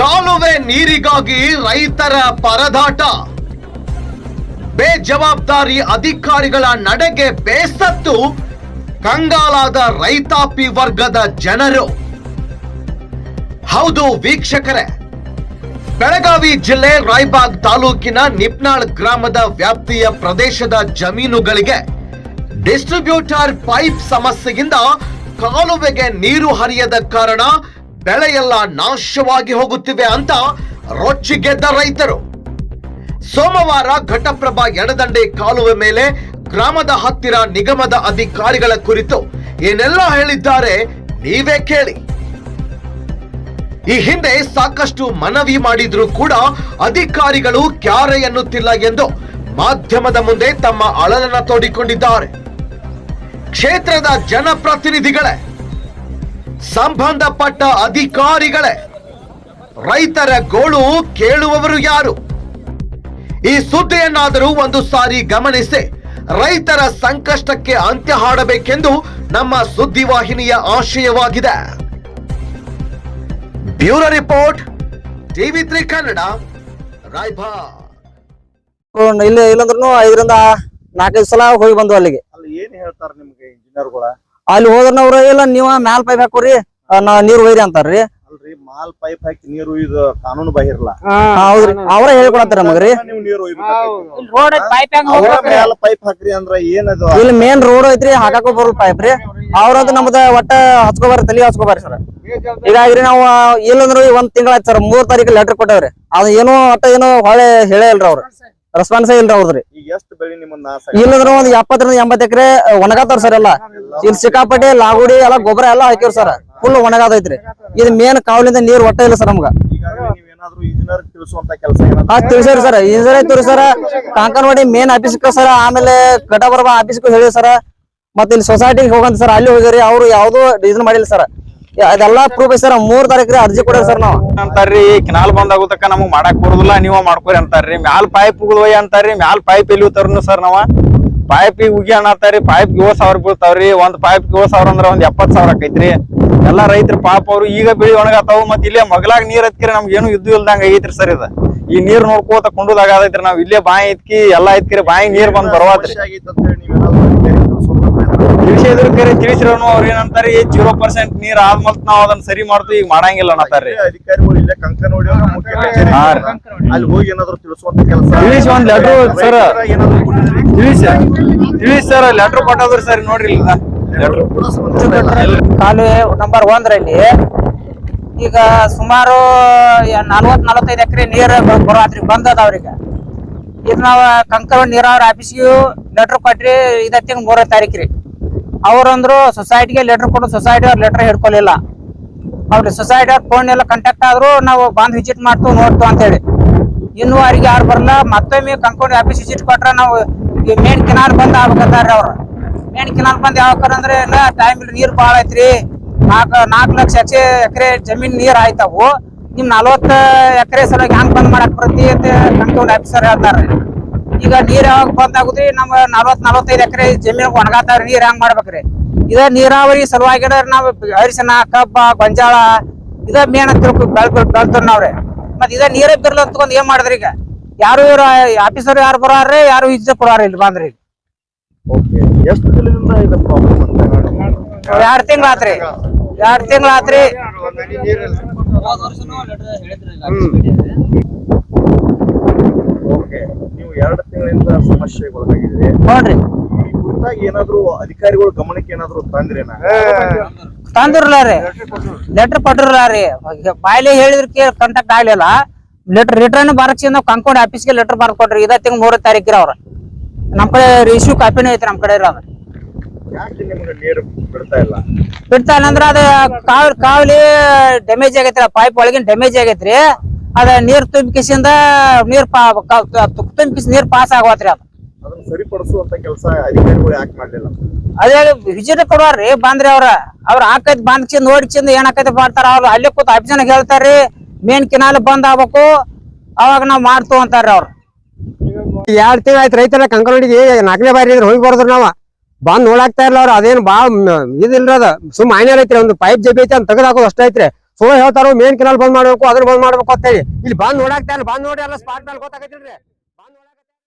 ಕಾಲುವೆ ನೀರಿಗಾಗಿ ರೈತರ ಪರದಾಟ. ಬೇಜವಾಬ್ದಾರಿ ಅಧಿಕಾರಿಗಳ ನಡೆಗೆ ಬೇಸತ್ತು ಕಂಗಾಲಾದ ರೈತಾಪಿ ವರ್ಗದ ಜನರು. ಹೌದು ವೀಕ್ಷಕರೇ, ಬೆಳಗಾವಿ ಜಿಲ್ಲೆ ರಾಯಬಾಗ್ ತಾಲೂಕಿನ ನಿಪ್ನಾಳ್ ಗ್ರಾಮದ ವ್ಯಾಪ್ತಿಯ ಪ್ರದೇಶದ ಜಮೀನುಗಳಿಗೆ ಡಿಸ್ಟ್ರಿಬ್ಯೂಟರ್ ಪೈಪ್ ಸಮಸ್ಯೆಯಿಂದ ಕಾಲುವೆಗೆ ನೀರು ಹರಿಯದ ಕಾರಣ ಬೆಳೆಯೆಲ್ಲ ನಾಶವಾಗಿ ಹೋಗುತ್ತಿವೆ ಅಂತ ರೊಚ್ಚಿಗೆದ್ದ ರೈತರು. ಸೋಮವಾರ ಘಟಪ್ರಭಾ ಎಡದಂಡೆ ಕಾಲುವೆ ಮೇಲೆ ಗ್ರಾಮದ ಹತ್ತಿರ ನಿಗಮದ ಅಧಿಕಾರಿಗಳ ಕುರಿತು ಏನೆಲ್ಲ ಹೇಳಿದ್ದಾರೆ ನೀವೇ ಕೇಳಿ. ಈ ಹಿಂದೆ ಸಾಕಷ್ಟು ಮನವಿ ಮಾಡಿದ್ರೂ ಕೂಡ ಅಧಿಕಾರಿಗಳು ಕ್ಯಾರೆ ಎನ್ನುತ್ತಿಲ್ಲ ಎಂದು ಮಾಧ್ಯಮದ ಮುಂದೆ ತಮ್ಮ ಅಳಲನ್ನ ತೋಡಿಕೊಂಡಿದ್ದಾರೆ. ಕ್ಷೇತ್ರದ ಜನಪ್ರತಿನಿಧಿಗಳೇ ಸಂಬಂಧಪಟ್ಟ ಅಧಿಕಾರಿಗಳೇ ರೈತರ ಗೋಳು ಕೇಳುವವರು ಯಾರು? ಈ ಸುದ್ದಿಯನ್ನಾದರೂ ಒಂದು ಸಾರಿ ಗಮನಿಸಿ ರೈತರ ಸಂಕಷ್ಟಕ್ಕೆ ಅಂತ್ಯ ಹಾಡಬೇಕೆಂದು ನಮ್ಮ ಸುದ್ದಿವಾಹಿನಿಯ ಆಶಯವಾಗಿದೆ. Bureau report TV three Kannada ರಾಯ್ಭಾ ಅವ್ನು ಇಲ್ಲಿ ಇಲ್ಲಂದ್ರೂ ಐದರಿಂದ ನಾಲ್ಕೈದು ಸಲ ಹೋಗಿ ಬಂದು ಅಲ್ಲಿಗೆ. ಅಲ್ಲಿ ಏನ್ ಹೇಳ್ತಾರೆ ನಿಮ್ಗೆ ಇಂಜಿನಿಯರ್ಗಳ ಅಲ್ಲಿ ಹೋದ್ರನವ್ರ ಇಲ್ಲ ನೀವ ಮ್ಯಾಲ್ ಪೈಪ್ ಹಾಕೋರಿ ನೀರು ನಾ ನೀರ್ ಒಯ್ರಿ ಅಂತಾರ್ರಿ. ಅಲ್ರಿ ಮಾಲ್ ಪೈಪ್ ಹಾಕಿ ನೀರು ಇದು ಕಾನೂನು ಬಾಹಿರ್ಲ ಹೌದ್ರಿ. ಅವ್ರ ಹೇಳ್ಕೊಳತ್ತಾರ ನಮಗ್ರಿ. ನೀವು ನೀರು. ರೋಡ್ ಪೈಪ್ ಅವ್ರ ಮ್ಯಾಲ ಪೈಪ್ ಹಾಕ್ರಿ ಅಂದ್ರ ಏನದು? ಇಲ್ಲಿ ಮೇನ್ ರೋಡ್ ಐತ್ರಿ ಹಾಕಾಕ ಬರೋ ಪೈಪ್ ರೀ. ಅವ್ರದ್ ನಮ್ದ ಒಟ್ಟ ಹಚ್ಕೋಬಾರಿ ತಲಿ ಹಚ್ಕೋಬಾರಿ ಸರ್. ಹೀಗಾಗಿ ನಾವು ಇಲ್ಲಂದ್ರು ಒಂದ್ ತಿಂಗಳ ಆಯ್ತು ಸರ್ ಮೂರ್ ತಾರೀಕು ಲೆಟರ್ ಕೊಟ್ಟವ್ರಿ. ಅದು ಏನೋ ಒಟ್ಟ ಏನೋ ಹೊಳೆ ಹೇಳೇ ಇಲ್ರಿ ಅವ್ರು. ರೆಸ್ಪಾನ್ಸೇ ಇಲ್ರಿ ಅವ್ರದ್ರಿ ಇಲ್ಲಂದ್ರ ಒಂದ್ ಎಪ್ಪತ್ತರಿಂದ ಎಂಬತ್ ಎಕರೆ ಒಣಗಾತಾರ ಸರ್ ಎಲ್ಲ. ಇಲ್ಲಿ ಸಿಕ್ಕಾಪಟ್ಟೆ ಲಾಗುಡಿ ಎಲ್ಲ ಗೊಬ್ಬರ ಎಲ್ಲ ಹಾಕಿವ್ರಿ ಸರ್. ಫುಲ್ ಒಣಗಾದೈತ್ರಿ. ಇದು ಮೇನ್ ಕಾವಲಿಂದ ನೀರ್ ಒಟ್ಟ ಇಲ್ಲ ಸರ್ ನಮ್ಗ. ತಿಳಿಸಿರಿ ಹಾ ತಿಳಿಸ್ಯಾರ ಸರ್. ಇಂಜಿನಿಯರ್ ಐತ್ರಿ ಸರ್. ಕಾಂಕನವಾಡಿ ಮೇನ್ ಆಫೀಸ್ಗ ಸರ್ ಆಮೇಲೆ ಆಫೀಸ್ ಆಫೀಸ್ಗೂ ಹೇಳಿ ಸರ್. ಮತ್ತೆ ಇಲ್ಲಿ ಸೊಸೈಟಿಗೆ ಹೋಗಂತ ಸರ್ ಅಲ್ಲಿ ಹೋಗಿರಿ ಅವ್ರು ಯಾವ್ದು ಇದನ್ನ ಮಾಡಿಲ್ಲ ಸರ್. ಅದೆಲ್ಲಾ ಪ್ರೂಫ್ ಸರ್. ಮೂರ್ ತಾರೀಕ್ರಿ ಅರ್ಜಿ ಕೊಡ್ರಿ ಸರ್ ನಾವು. ಅಂತಾರ್ರಿ ಕೆನಾಲ್ ಬಂದ್ ಆಗುತ್ತಕ ನಮಗ್ ಮಾಡಕ್ ಬರುದಿಲ್ಲ ನೀವ ಮಾಡ್ಕೊರಿ ಅಂತಾರ್ರಿ. ಮ್ಯಾಲ್ ಪೈಪ್ ಉಗ್ದೋಯ್ ಅಂತಾರ್ರಿ ಮ್ಯಾಲ್ ಪೈಪ್ ಎಲ್ಲಿ ತರ್ನು ಸರ್ ನಾವ? ಪೈಪ್ ಉಗಿ ಅನ್ನತ್ತಾರಿ ಪೈಪ್ ಏಳ್ ಸಾವಿರ ಬೀಳ್ತಾವ್ರಿ. ಒಂದ್ ಪೈಪ್ ಏಳ್ ಸಾವಿರ ಅಂದ್ರ ಒಂದ್ ಎಪ್ಪತ್ ಸಾವಿರ ಆಕೈತ್ರಿ. ಎಲ್ಲಾ ರೈತರ ಪಾಪ ಅವ್ರು ಈಗ ಬೆಳಿ ಒಣಗತಾವ್ ಮತ್ ಇಲ್ಲೇ ಮಗ್ಲಾಗ್ ನೀರ್ ಹತ್ಕಿರಿ ನಮ್ಗೆ ಏನು ಇದ್ದು ಇಲ್ದಂಗ ಐತ್ರಿ ಸರ್ ಇದು. ಈ ನೀರ್ ನೋಡ್ಕೋತ ಕುಂಡುದಾಗೈತ್ರಿ ನಾವ್. ಇಲ್ಲೇ ಬಾಯಿ ಐತ್ಕಿ ಎಲ್ಲಾ ಐತ್ಕಿರಿ ಬಾಯಿ ನೀರ್ ಬಂದ್ ಬರ್ವಾತ್ರಿ. ಸಮಸ್ಯೆ ಎದುರು ತಿಳಿಸಿದ್ರು ಕರೆ ತಿಳಿಸಿರೋನು ಅವ್ರ ಏನಂತಾರಿ ಜೀರೋ ಪರ್ಸೆಂಟ್ ನೀರ್ ಆದ್ಮಲ್ ನಾವ್ ಅದನ್ನ ಸರಿ ಮಾಡ್ತೀವಿ ಈಗ ಮಾಡಂಗಿಲ್ಲ ಅನ್ನತಾರ್ರಿ ಅಧಿಕಾರಿಗಳು ಇಲ್ಲೇ ಅವ್ರ ಮುಖ್ಯ ಅಲ್ಲಿ ಹೋಗಿ ಏನಾದ್ರು ತಿಳಿಸುವಂತ ಕೆಲಸ. ತಿಳಿಸಿ ಒಂದ್ ಕೊಟ್ಟಿದ್ರಿ? ತಿಳಿಸಿ. ತಿಳಿಸಿ ಸರ್ ಲೆಟರ್ ಕೊಟ್ಟದ್ರಿ ಸರ್ ನೋಡ್ರಿ ಇಲ್ಲ ನಂಬರ್ ಒನ್ ಸ್ಪಂದಿಸಿಲ್ಲ. ಕಾಲುವೆ ನಂಬರ್ ಒಂದ್ರಲ್ಲಿ. ಈಗ ಸುಮಾರು ನಲ್ವತ್ ನಲವತ್ತೈದು ಎಕರೆ ನೀರ್ ಬರೋತ್ರಿ ಬಂದದ ಅವ್ರಿಗೆ ಈಗ. ನಾವ್ ಕಂಕರ ನೀರಾವರಿ ಆಫೀಸ್ಗೂ ಲೆಟ್ರ್ ಕೊಟ್ರಿ ಇದ ತಿಂಗ್ ಮೂರನೇ ತಾರೀಕ್ರಿ. ರೀ ಅವ್ರಂದ್ರು ಸೊಸೈಟಿಗೆ ಲೆಟರ್ ಕೊಡೋ ಸೊಸೈಟಿ ಅವ್ರ ಲೆಟರ್ ಹಿಡ್ಕೊಲಿಲ್ಲ. ಅವ್ರಿ ಸೊಸೈಟಿ ಅವ್ರ ಫೋನ್ ಎಲ್ಲ ಕಾಂಟ್ಯಾಕ್ಟ್ ಆದ್ರು ನಾವು ಬಂದ್ ವಿಸಿಟ್ ಮಾಡ್ತು ನೋಡ್ತು ಅಂತೇಳಿ ಇನ್ನು ಅವ್ರಿಗೆ ಯಾರು ಬರಲ್ಲ, ಮತ್ತೊಮ್ಮೆ ಕಂಕೌಂಡ್ ಆಫೀಸ್ ವಿಸಿಟ್ ಕೊಟ್ರೆ ನಾವು ಮೇನ್ ಕೆನಾಲ್ ಬಂದ್ ಆಗ್ಬೇಕಂತಾರ್ರಿ ಅವ್ರು. ಮೇನ್ ಕಿನಾರ್ ಬಂದ್ ಯಾವ ಅಂದ್ರೆ, ಇಲ್ಲ ಟೈಮ್ ಇಲ್ಲಿ ನೀರು ಬಾಳ ಐತ್ರಿ. ನಾಲ್ಕು ನಾಲ್ಕು ಲಕ್ಷ ಎಕರೆ ಎಕರೆ ಜಮೀನ್ ನೀರ್ ಆಯ್ತಾವು. ನಿಮ್ ನಲ್ವತ್ತ ಎಕರೆ ಸಲುವಾಗಿ ಹ್ಯಾಂಗ್ ಬಂದ್ ಮಾಡಕ್ ಬರತಿ ಅಂತ ಕಂಕೌಂಡ್ ಆಫೀಸರ್ ಹೇಳ್ತಾರ್ರಿ. ಈಗ ನೀರ್ ಯಾವಾಗ ಬಂದ್ ಆಗುದ್ರಿ? ನಮ್ ನಲ್ವತ್ ನಲ್ವತ್ತೈದು ಎಕರೆ ಜಮೀನ್ ಒಣಗಾತಾವ್ರಿ ನೀರ್ ಹೆಂಗ್ ಮಾಡ್ಬೇಕ್ರಿ? ಇದ ನೀರಾವರಿ ಸಲುವಾಗಿ ನಾವ್ ಅರಿಶಿನ ಕಬ್ಬ ಗೊಂಜಾಳ ಇದ ಮೇನ್ ಅಂತ ಬೆಳ್ ಬೆಳ್ತಾರ ನಾವ್ರಿ. ಮತ್ ಇದ ನೀರೇ ಬಿರ್ಲ ಅಂತಕೊಂಡ್ ಏನ್ ಮಾಡಿದ್ರಿ ಈಗ? ಯಾರು ಇವ್ರ ಆಫೀಸರ್ ಯಾರು ಬರೋರ್ರಿ ಯಾರು ಇಜ್ಜ ಕೊಡೋರ್ ಇಲ್ಲಿ ಬಂದ್ರಿ? ಓಕೆ. ಎಷ್ಟು ದಿನದಿಂದ ಇದು ಪ್ರಾಬ್ಲಮ್ ಅಂತ ಎರಡ್ ತಿಂಗಳ ಆತ್ರಿ ಎರಡ್ ತಿಂಗಳ ಆತ್ರಿ ಓಕೆ. ನೀವು ಎರಡು ತಿಂಗಳಿಂದ ಸಮಸ್ಯೆಗೊಳಗಾಗಿದ್ರಿ ನೋಡ್ರಿ. ಈ ಕುರಿತಾಗಿ ಏನಾದ್ರು ಅಧಿಕಾರಿಗಳು ಗಮನಕ್ಕೆ ಏನಾದ್ರು ತಂದ್ರೇನ? ತಂದಿರಲ್ಲ ರೀ. ಲೆಟರ್ ಕೊಟ್ಟಿರಲ್ಲ ರೀ. ಬಾಯ್ಲೆ ಹೇಳಿದ್ರ ಕೇಳಿ ಕಾಂಟ್ಯಾಕ್ಟ್ ಆಗ್ಲಿಲ್ಲ. ಲೆಟರ್ ರಿಟರ್ನ್ ಬರಕ್ಸಿ ನಾವು ಕಂಕೊಂಡ್ ಆಫೀಸ್ಗೆ ಲೆಟರ್ ಬಾರ್ ಕೊಟ್ರಿ ಇದ ತಿಂಗ್ ಮೂರನೇ ತಾರೀಕಿರ ಅವ್ರ. ನಮ್ ಕಡೆ ಇಶ್ಯೂ ಕಾಪಿನೇ ಐತಿ ನಮ್ ಕಡೆ ಇರೋದು. ಯಾಕೆ ನಿಮ್ಗೆ ನೀರು ಬಿಡ್ತಾ ಇಲ್ಲ? ಬಿಡ್ತಾ ಇಲ್ಲಂದ್ರ ಅದ ಕಾವ್ ಕಾವಲಿ ಡ್ಯಾಮೇಜ್ ಆಗೈತ್ರಿ ಪೈಪ್ ಒಳಗಿನ ಡ್ಯಾಮೇಜ್ ಆಗೈತ್ರಿ ಅದ ನೀರ್ ತುಂಬಿಕಿಸಿಂದ ನೀರ್ ತುಂಬಿಸಿ ತುಂಬಿಕಿಸಿ ನೀರ್ ಪಾಸ್ ಆಗೋತ್ರಿ ಅದು. ಅದನ್ನ ಸರಿಪಡಿಸುವಂತ ಕೆಲಸ ಅಧಿಕಾರಿಗಳು ಯಾಕೆ ಮಾಡ್ಲಿಲ್ಲ? ಅದೇ ವಿಜಿಟ್ ಕೊಡೋರ್ರಿ ಬಂದ್ರಿ ಅವ್ರ. ಅವ್ರ ಹಾಕೈತಿ ಬಂದ್ ನೋಡ್ಚಿಂದ ಏನ್ ಹಾಕೈತಿ ಮಾಡ್ತಾರ ಅವ್ರು ಅಲ್ಲೇ ಕೂತ್ ಅಭಿಜನ ಹೇಳ್ತಾರ್ರಿ ಮೇನ್ ಕಿನಾಲ್ ಬಂದ್ ಆಗ್ಬೇಕು ಅವಾಗ ನಾವ್ ಮಾಡ್ತು ಅಂತಾರ್ರಿ ಅವ್ರು. ಎರಡ್ ತಿಂಗಳ ಆಯ್ತು ರೈತರ ಕಂಕನಡಿಗೆ ನಾಲ್ಕನೇ ಬಾರಿ ಇದ್ರೆ ಹೋಗಿ ಬರ್ದ್ರ ನಾವ. ಬಂದ್ ನೋಡಾಕ್ತಾ ಇರ್ಲ ಅವ್ರ ಅದೇನ್ ಬಾ ಇದಿಲ್ರ ಅದ. ಸುಮ್ ಆಯ್ನಾರ ಐತ್ರಿ ಒಂದು ಪೈಪ್ ಜಬಿ ಐತಿ ಅಂತ ತೆಗೆದಾಕೋದು ಅಷ್ಟೇ ಅಷ್ಟ ಐತ್ರಿ. ಸುಳ್ಳು ಹೇಳ್ತಾರೋ ಮೇನ್ ಕೆನಾಲ್ ಬಂದ್ ಮಾಡ್ಬೇಕು ಅದನ್ನ ಬಂದ್ ಮಾಡ್ಬೇಕು ಅಂತ ಹೇಳಿ. ಇಲ್ಲಿ ಬಂದ್ ನೋಡಾಕ್ತಾರ ಬಂದ್ ನೋಡಿ ಎಲ್ಲ ಸ್ಪಾಟ್ ಮೇಲೆ ಗೊತ್ತಾಗತ್ತಿಲ್ರಿ